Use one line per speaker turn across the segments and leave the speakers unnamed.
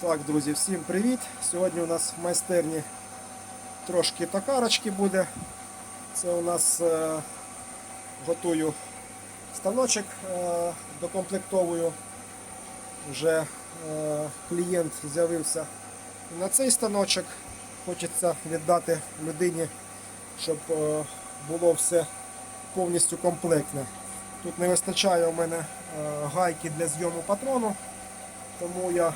Так, друзі, всім привіт! Сьогодні у нас в майстерні трошки токарочки буде. Це у нас е, готую станочок, е, докомплектовую. Вже е, клієнт з'явився на цей станочок. Хочеться віддати людині, щоб е, було все повністю комплектне. Тут не вистачає у мене е, гайки для зйому патрону, тому я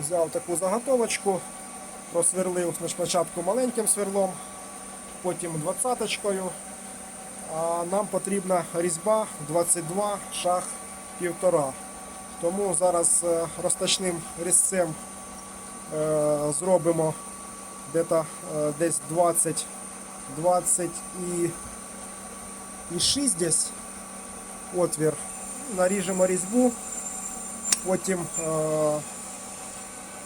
взяв таку заготовочку, просверлив спочатку маленьким сверлом, потім двадцяточкою. А нам потрібна різьба 22 шаг півтора. Тому зараз е, розточним різцем е, зробимо е, десь 20, 20 і, і 6 десь отвір. Наріжемо різьбу, потім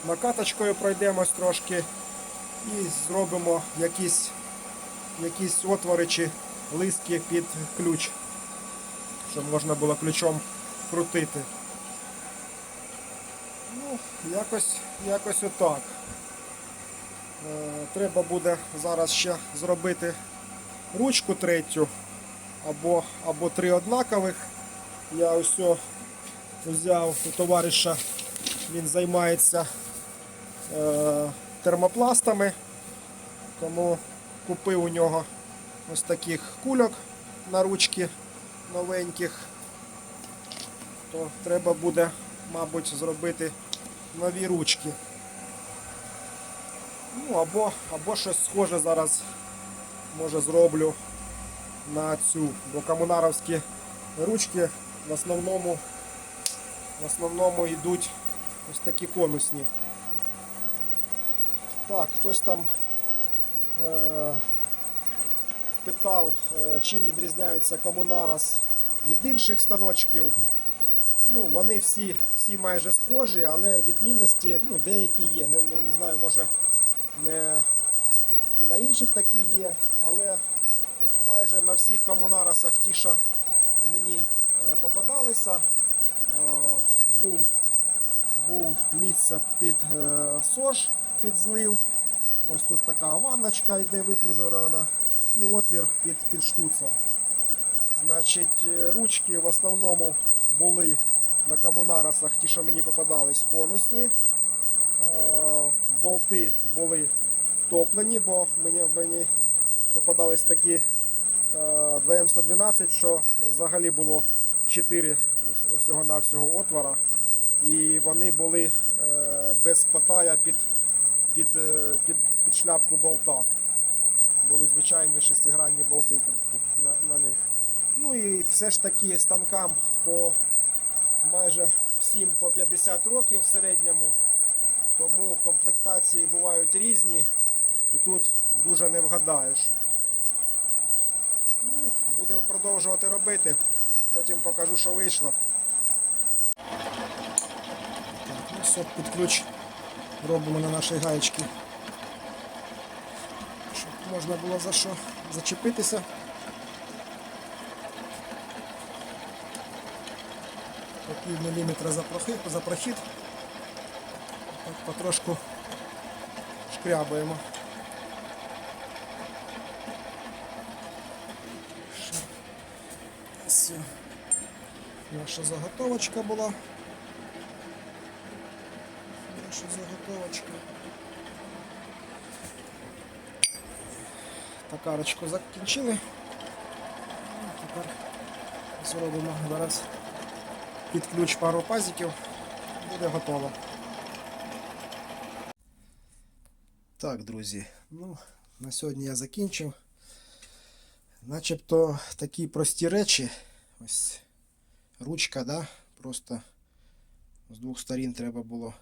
накаточкою пройдемось трошки і зробимо якісь, якісь отвори чи лиски під ключ, щоб можна було ключом крутити. Ну, якось, якось отак. Е, треба буде зараз ще зробити ручку третю або, або три однакових. Я ось взяв у товариша, він займається термопластами, тому купив у нього ось таких кульок на ручки новеньких. То треба буде, мабуть, зробити нові ручки. Ну або, або щось схоже зараз може зроблю на цю, бо комунаровські ручки в основному в основному йдуть ось такі конусні. Так, хтось там е, питав, е, чим відрізняються комунарас від інших станочків. Ну, вони всі, всі майже схожі, але відмінності ну, деякі є. Не, не, не знаю, може не і на інших такі є, але майже на всіх комунарасах ті, що мені е, попадалися, е, був, був місце під сож, під злив. Ось тут така ванночка йде вифрезерована і отвір під, під штуцер. Значить, е, ручки в основному були на комунарасах, ті, що мені попадались, конусні. Е, Болти були втоплені, бо мені, мені попадались такі е, 2М112, що взагалі було 4 всього-навсього отвора. І вони були е, без потая під, під, е, під, під шляпку болта. Були звичайні шестигранні болти на, на них. Ну і все ж таки станкам по майже всім по 50 років в середньому. Тому комплектації бувають різні і тут дуже не вгадаєш. Ну, будемо продовжувати робити. Потім покажу, що вийшло. Так, ну все, під робимо на нашій гаєчці. Щоб можна було за що зачепитися. По пів міліметра за прохід. Так потрошку шкрябаємо. Наша заготовочка була. Наша заготовочка. Токарочку закінчили. Ну, Тепер зробимо зараз під ключ пару пазиків. Буде готово. Так, друзі, ну, на сьогодні я закінчив. Начебто такі прості речі. Ось ручка, да? Просто з двох сторін треба було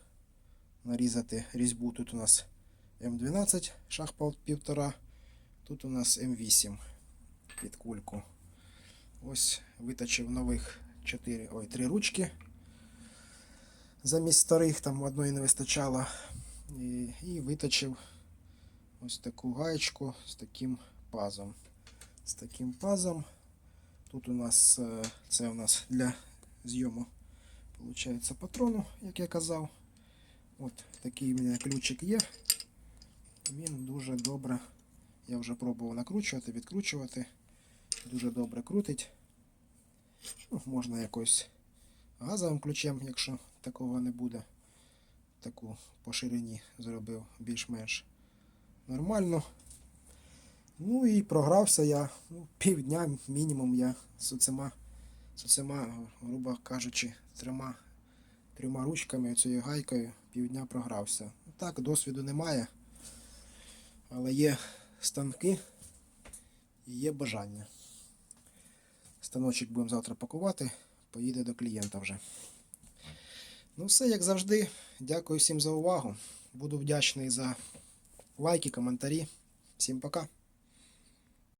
нарізати різьбу. Тут у нас М12, шаг пол- півтора. Тут у нас М8 під кульку. Ось виточив нових 4, ой, 3 ручки. Замість старих, там одної не вистачало. І, і виточив ось таку гаєчку з таким пазом. З таким пазом. Тут у нас е, це у нас для зйому виходить, патрону, як я казав. От такий у мене ключик є. Він дуже добре. Я вже пробував накручувати, відкручувати. Дуже добре крутить. Ну, можна якось газовим ключем, якщо такого не буде. Таку по ширині зробив більш-менш нормально. Ну і програвся я ну, півдня мінімум я з оцима, з оцима, грубо кажучи, трьома, трьома ручками, цією гайкою, півдня програвся. Так, досвіду немає, але є станки і є бажання. Станочок будемо завтра пакувати, поїде до клієнта вже. Ну, все, як завжди. Дякую всім за увагу. Буду вдячний за лайки, коментарі. Всім пока.